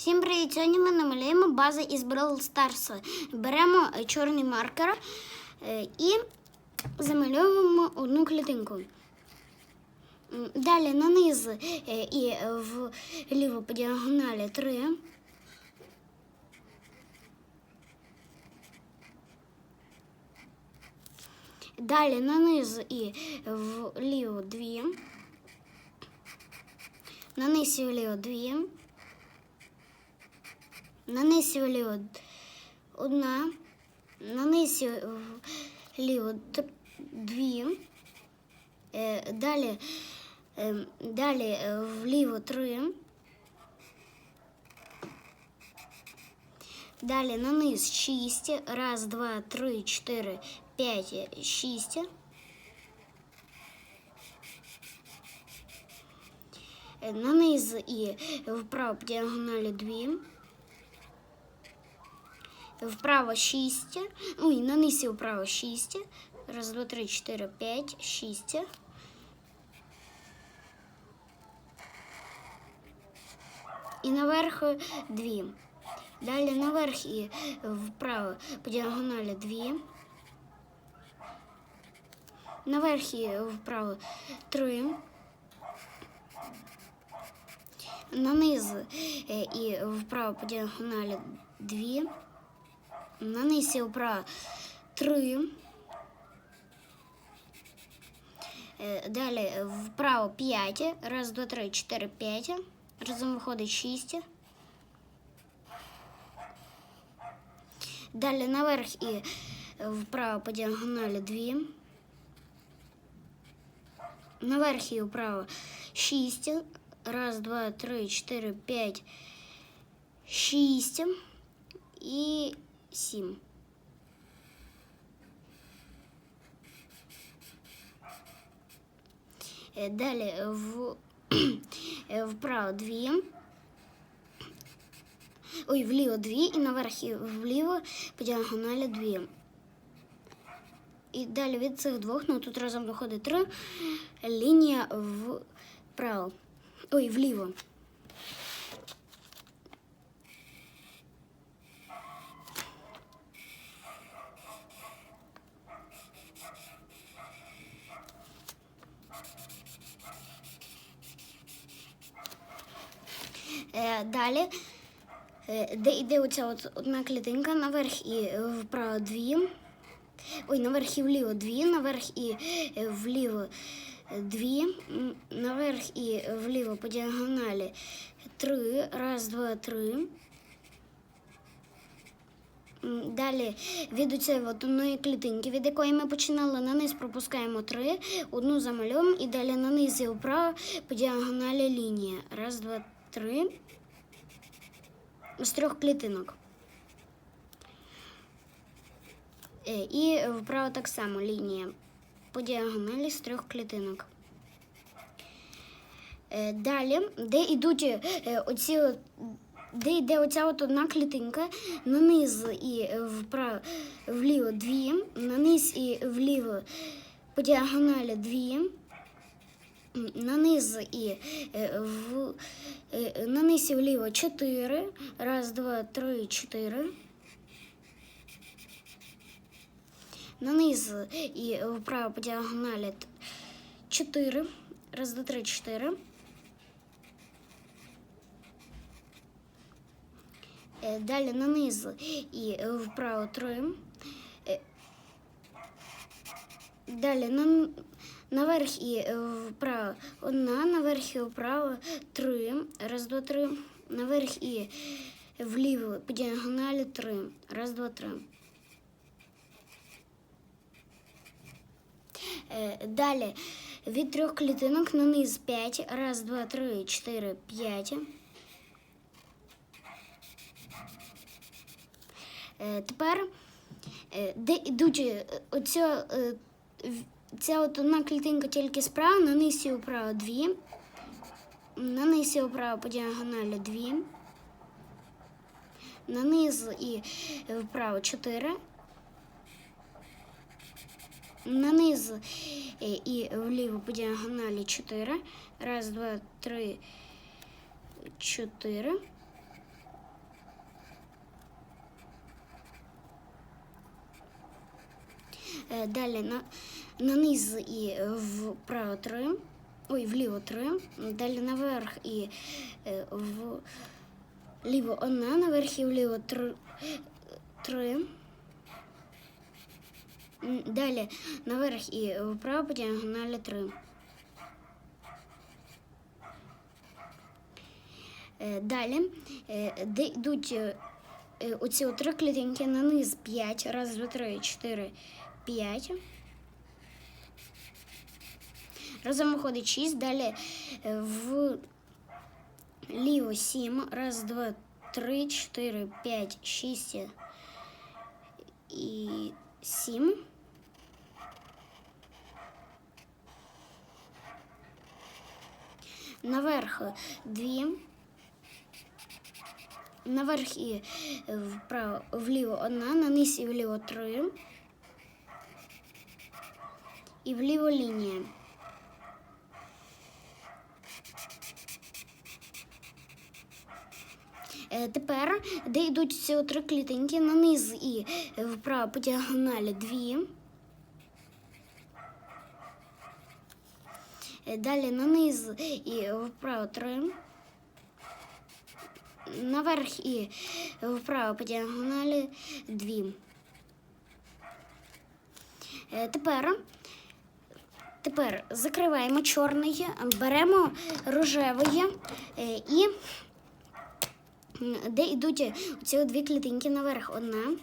Всім привіт! Сьогодні ми намалюємо бази із Brawl Stars. Беремо е, чорний маркер е, і замальовуємо одну клітинку. Далі наниз е, і вліво по діагоналі 3. Далі наниз і вліво 2. Наниз і вліво 2. На низі вліво одна, на низі дві, Е, далі, е, далі е, вліво три, далі на низ шість, раз, два, три, чотири, п'ять, шість. Е, На низ і вправо по діагоналі дві вправо 6, ой, ну, на низі вправо 6, раз, два, три, 4, 5, 6. І наверх дві. Далі наверх і вправо по діагоналі 2. Наверх і вправо три. На низ е, і вправо по діагоналі дві. На нанизив про три. Е, далі вправо 5. Раз, два, три, чотири, п'ять. Разом виходить 6. Далі наверх і вправо по діагоналі 2. Наверх і вправо 6. Раз, два, три, чотири, п'ять, шість. І 7. Далі в, е, вправо 2. Ой, вліво 2 і наверх і вліво по діагоналі 2. І далі від цих двох, ну тут разом виходить 3, лінія вправо. Ой, вліво. Е, далі, е, де йде оця от одна клітинка, наверх і е, вправо дві. Ой, наверх і вліво дві, наверх і е, вліво дві, наверх і вліво по діагоналі три. Раз, два, три. Далі від цієї от одної клітинки, від якої ми починали, на низ пропускаємо три, одну замальовуємо і далі на низ і вправо по діагоналі лінія. Раз, два, три. З трьох клітинок. Е, І вправо так само лінія по діагоналі з трьох клітинок. Е, Далі, де йдуть е, оці, де йде оця от одна клітинка, на низ і вправо, вліво дві, на низ і вліво по діагоналі дві, на низ і е, в, е, на низ і вліво чотири, раз, два, три, чотири. На низ і вправо по діагоналі 4. Раз, два, три, чотири. Е, Далі на низ і вправо 3. Далі на, наверх і вправо 1, наверх і вправо 3. Раз, два, три. Наверх і вліво по діагоналі 3. Раз, два, три. Е, Далі від трьох клітинок на низ 5. Раз, два, три, чотири, п'ять. Е, Тепер, е, де йдуть е, оця, е, Ця от одна клітинка тільки справа, на низі вправо дві, на низі вправо по діагоналі дві, на низ і вправо чотири, на низ е, і вліво по діагоналі чотири, раз, два, три, чотири. Е, далі на на низ і вправо 3. Ой, вліво 3. Далі наверх і е, в ліво 1, наверх і вліво 3. 3. Далі наверх і вправо по діагоналі 3. Е, Далі, е, де йдуть оці три клітинки на низ 5. Раз, два, три, чотири, п'ять. Разом виходить 6. Далі е, в ліво 7. Раз, два, три, чотири, п'ять, шість і 7. Наверх 2. Наверх і вправо, вліво одна, на низ і вліво три. І вліво лінія. Тепер, де йдуть ці три клітинки, на низ і вправо по діагоналі дві. Е, Далі на низ і вправо три. Наверх і вправо по діагоналі дві. Е, Тепер, тепер закриваємо чорний, беремо рожевий е, і де йдуть ці дві клітинки наверх одна.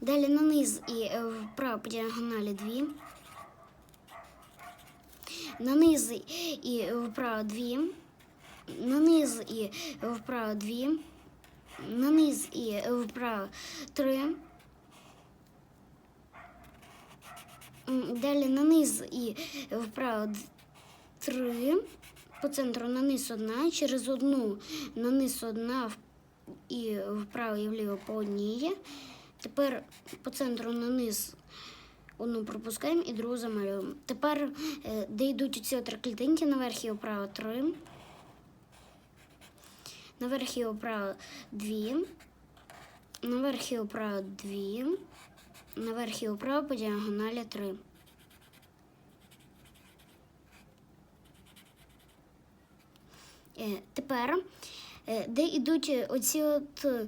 Далі на низ і е, вправо по діагоналі дві. На низ і вправо дві. На низ і вправо дві. На низ і вправо три. Далі на низ і вправо три. По центру на низ одна, через одну на низ одна в- і вправо і вліво по одній. Тепер по центру на низ одну пропускаємо і другу замалюємо. Тепер, е, де йдуть ці клітинки, наверх і вправо три. Наверх і вправо дві. Наверх і вправо дві. Наверх і вправо по діагоналі три. Е, Тепер, де йдуть оці от, е,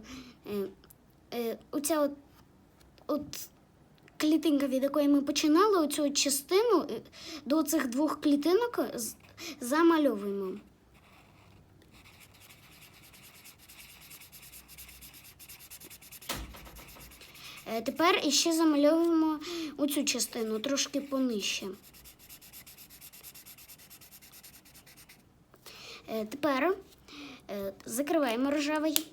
е, оця от, от клітинка, від якої ми починали, оцю частину е, до цих двох клітинок замальовуємо. Е, Тепер іще замальовуємо оцю частину трошки понижче. Е, Тепер е, закриваємо рожевий,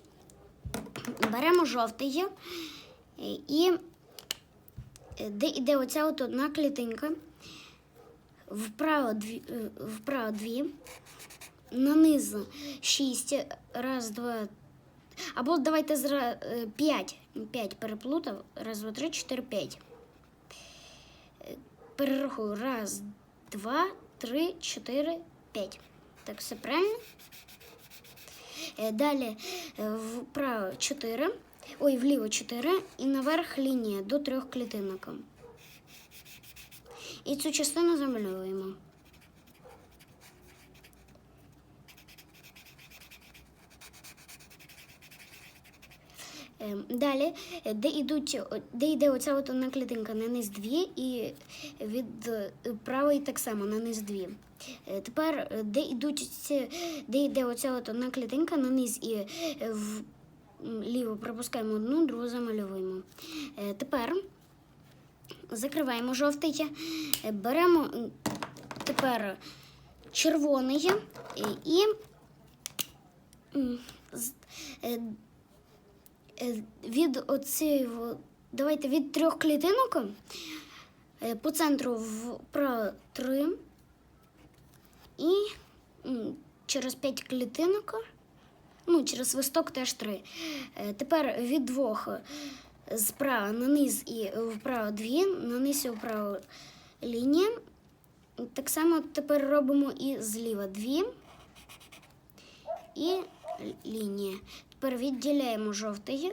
беремо жовтий е, і е, де йде оця от одна клітинка, вправо дві, е, вправо дві, наниз шість, раз, два, або давайте зра... е, п'ять. П'ять переплутав. Раз, два, три, чотири, п'ять. Е, Перерахую. Раз, два, три, чотири, п'ять. Так, все правильно. Е, Далі е, вправо 4, ой, вліво 4 і наверх лінія до трьох клітинок. І цю частину замальовуємо. Ем, Далі, е, де йдуть, де йде оця от одна клітинка на низ дві, і від правої так само на низ дві. Е, Тепер, е, де йдуть ці, де йде оця от одна клітинка на низ і е, в ліво пропускаємо одну, другу замальовуємо. Тепер закриваємо жовтий, беремо тепер червоний і від оцієї, давайте від трьох клітинок по центру вправо три і через п'ять клітинок, ну, через свисток теж три. Е, Тепер від двох е, справа на низ і вправо дві, на низ і вправо лінія. Так само тепер робимо і зліва дві і лінія. Тепер відділяємо жовтий.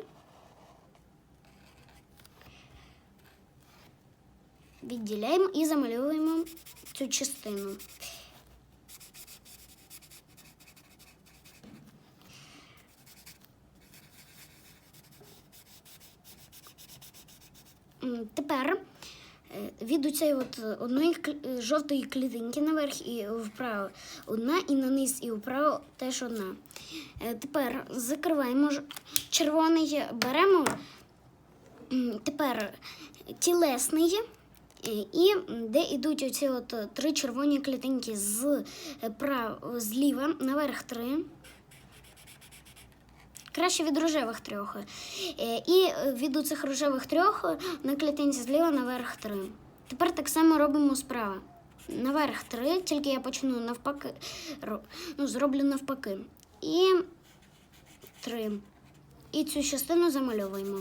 відділяємо і замальовуємо цю частину. Тепер е, від цієї от одної е, жовтої клітинки наверх і вправо одна, і на низ і вправо теж одна. Е, Тепер закриваємо червоний, беремо тепер тілесний. І де йдуть оці от три червоні клітинки з прав зліва наверх три. Краще від рожевих трьох. Е, І е, від оцих рожевих трьох е, на клітинці зліва наверх три. Тепер так само робимо справа. Наверх три, тільки я почну навпаки, ну, зроблю навпаки. І три. І цю частину замальовуємо.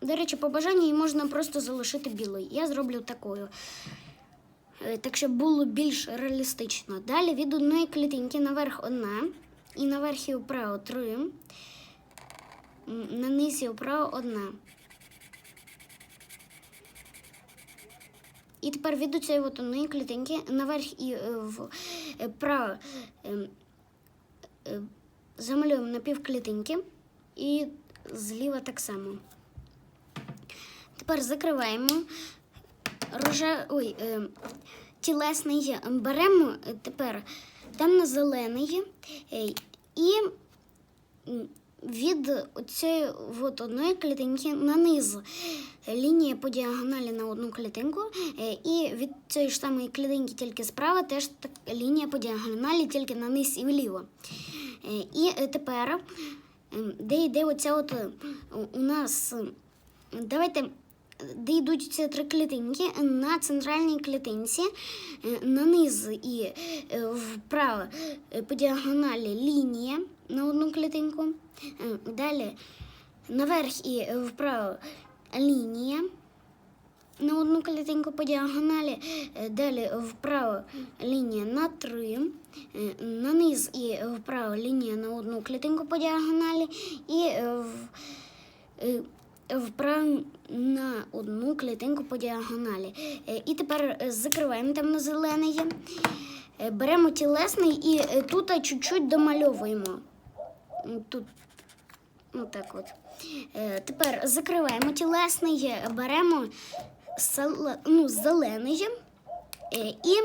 До речі, по бажанню її можна просто залишити білою. Я зроблю такою. Е, Так, щоб було більш реалістично. Далі від одної клітинки наверх одна, і наверх і вправо три, на низ і вправо одна. І тепер від цієї от одної клітинки наверх і е, вправо е, замалюємо на півклітинки і зліва так само. Тепер закриваємо роже... Ой, е, тілесний беремо е, тепер темно-зелений е, і від цієї от одної клітинки на низ лінія по діагоналі на одну клітинку, е, і від цієї ж самої клітинки тільки справа теж так, лінія по діагоналі тільки на низ і вліво. Е, І тепер, е, де йде оця от у нас. е, Давайте де йдуть ці три клітинки на центральній клітинці, е, на низ і е, вправо е, по діагоналі лінія на одну клітинку. Далі наверх і вправо лінія на одну клітинку по діагоналі. Далі вправо лінія на три, на низ і вправо лінія на одну клітинку по діагоналі. І вправо на одну клітинку по діагоналі. Е, І тепер е, закриваємо темно-зелений. Е, Беремо тілесний і тут чуть-чуть домальовуємо. Тут отак от. Е, Тепер закриваємо тілесний, беремо ну, зелений і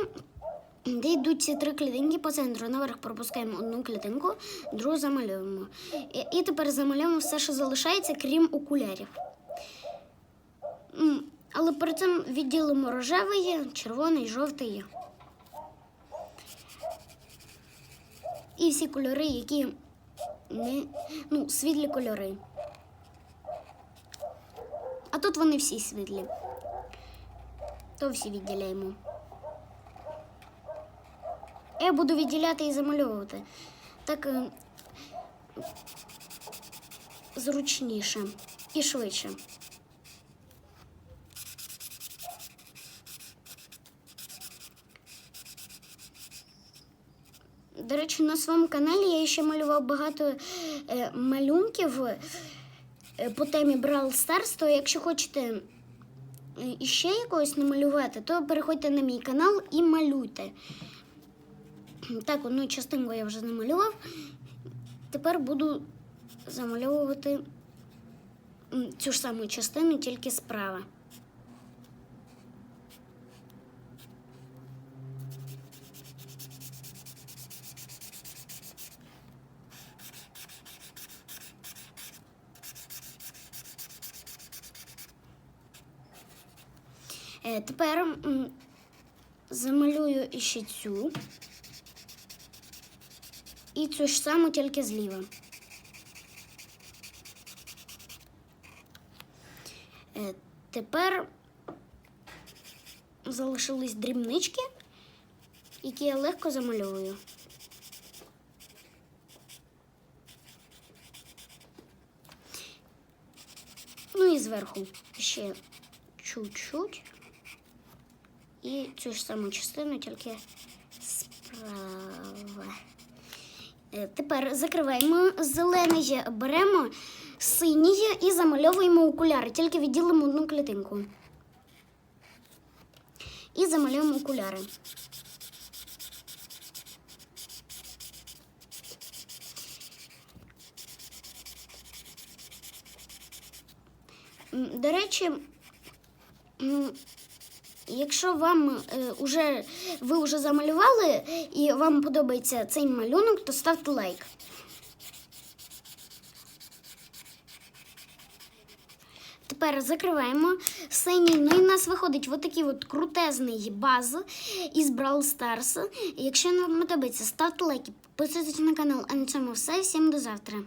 де йдуть ці три клітинки по центру. Наверх пропускаємо одну клітинку, другу замальовуємо. І тепер замалюємо все, що залишається, крім окулярів. Але перед цим відділимо рожевий, червоний, жовтий. І всі кольори, які не, ну, світлі кольори. А тут вони всі світлі. То всі відділяємо. Я буду відділяти і замальовувати. Так е, зручніше і швидше. До речі, на своєму каналі я ще малював багато е, малюнків е, по темі Brawl Stars, то якщо хочете е, іще якогось намалювати, то переходьте на мій канал і малюйте. Так, одну частинку я вже намалював. Тепер буду замальовувати цю ж саму частину, тільки справа. Тепер замалюю іще цю. І цю ж саму тільки зліва. Е, Тепер залишились дрібнички, які я легко замальовую. Ну і зверху ще чуть-чуть. І цю ж саму частину тільки справа. Е, Тепер закриваємо зелений, беремо синій і замальовуємо окуляри, тільки відділимо одну клітинку. І замалюємо окуляри. До речі, якщо вам е, уже, ви вже замалювали і вам подобається цей малюнок, то ставте лайк. Тепер закриваємо синій. Ну і в нас виходить от такий от крутезний баз із Brawl Stars. Якщо вам подобається, ставте лайки, підписуйтесь на канал. А на цьому все. Всім до завтра.